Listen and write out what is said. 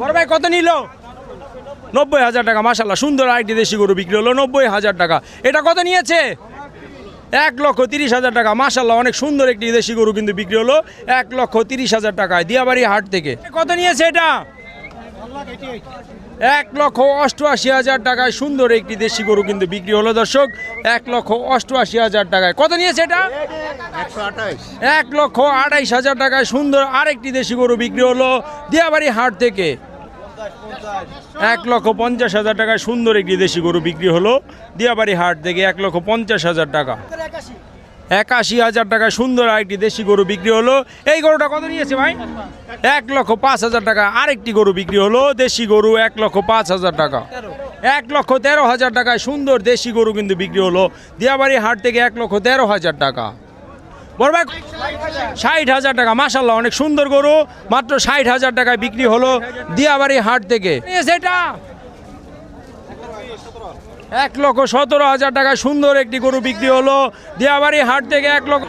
বড় কত নিল? নব্বই হাজার টাকা মাসাল্লাহ সুন্দর আরেকটি দেশি গরু বিক্রি হলো নব্বই হাজার টাকা। এটা কত নিয়েছে? এক লক্ষ তিরিশ হাজার টাকা মাসাল্লাহ অনেক সুন্দর একটি দেশি গরু কিন্তু বিক্রি হলো এক লক্ষ তিরিশ হাজার টাকায়, দিয়াবাড়ি হাট থেকে। কত নিয়েছে এটা? এক লক্ষ অষ্টআশি হাজার টাকায় সুন্দর একটি দেশি গরু কিন্তু বিক্রি হলো, দর্শক। এক লক্ষ অষ্টআশি হাজার টাকায়। কত নিয়েছে এটা? এক লক্ষ আঠাইশ হাজার টাকায় সুন্দর আরেকটি দেশি গরু বিক্রি হলো দিয়াবাড়ি হাট থেকে। এক লক্ষ পঞ্চাশ হাজার টাকায় সুন্দর একটি দেশি গরু বিক্রি হলো দিয়াবাড়ি হাট থেকে। এক লক্ষ পঞ্চাশ হাজার টাকা। একাশি হাজার টাকায় সুন্দর আরেকটি দেশি গরু বিক্রি হলো। এই গরুটা কত নিয়েছে ভাই? এক লক্ষ পাঁচ হাজার টাকা। আরেকটি গরু বিক্রি হলো দেশি গরু, এক লক্ষ পাঁচ হাজার টাকা। এক লক্ষ তেরো হাজার টাকায় সুন্দর দেশি গরু কিন্তু বিক্রি হলো। দিয়াবাড়ি হাট থেকে এক লক্ষ তেরো হাজার টাকা। বড় ষাট হাজার টাকা। মাসাল্লাহ অনেক সুন্দর গরু। মাত্র ষাট হাজার টাকায় বিক্রি হলো দিয়াবাড়ি হাট থেকে। সেটা এক লক্ষ সতেরো হাজার টাকা সুন্দর একটি গরু বিক্রি হলো। দিয়াবাড়ি হাট থেকে এক লক্ষ